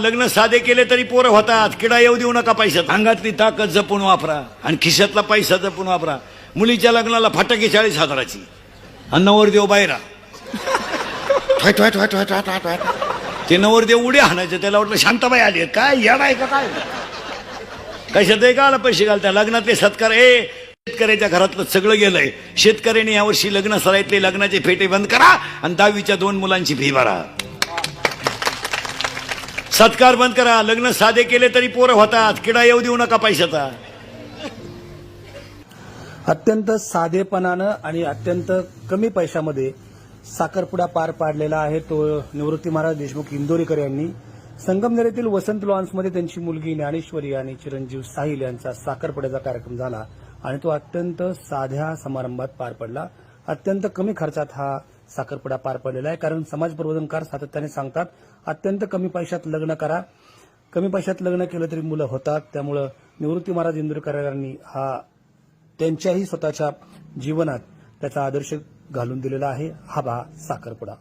लग्न साधे केले तरी पोरं होतात. किडा येऊ देऊ नका पैशात. अंगातली ताकद जपून वापरा आणि खिशातला पैसा जपून वापरा. मुलीच्या लग्नाला फटाके चाळीस हजाराची. आणि नवरदेव बाहेरा ठोय, ठोय, ठोय, ठोय, ठोय, ते नवरदेव उड्या हाणायचे. त्याला वाटलं शांताबाई आली काय येणार का काय? कशात का आला पैसे घालता. लग्नातले सत्कार ए शेतकऱ्याच्या घरातलं सगळं गेलंय. शेतकऱ्याने यावर्षी लग्न सराईतले लग्नाचे फेटे बंद करा आणि दहावीच्या दोन मुलांची फी भरा. सत्कार बंद करा. लग्न साधे केले तरी पोरं होतात. किडा येऊ देऊ नका पैशाचा. अत्यंत साधेपणानं आणि अत्यंत कमी पैशामध्ये साखरपुडा पार पाडलेला आहे तो निवृत्ती महाराज देशमुख इंदोरीकर यांनी. संगमनेर वसंत लॉन्समध्ये त्यांची मुलगी ज्ञानेश्वरी आणि चिरंजीव साहिल यांचा साखरपुड्याचा कार्यक्रम झाला आणि तो अत्यंत साध्या समारंभात पार पडला. अत्यंत कमी खर्चात हा साखरपुडा पार पडलेला आहे. कारण समाज प्रबोधनकार सातत्याने सांगतात अत्यंत कमी पैशात लग्न करा. कमी पैशात लग्न केलं तरी मुलं होतात. त्यामुळं निवृत्ती महाराज इंदुरकरांनी हा त्यांच्याही स्वतःच्या जीवनात त्याचा आदर्श घालून दिलेला आहे. हा बा साखरपुडा.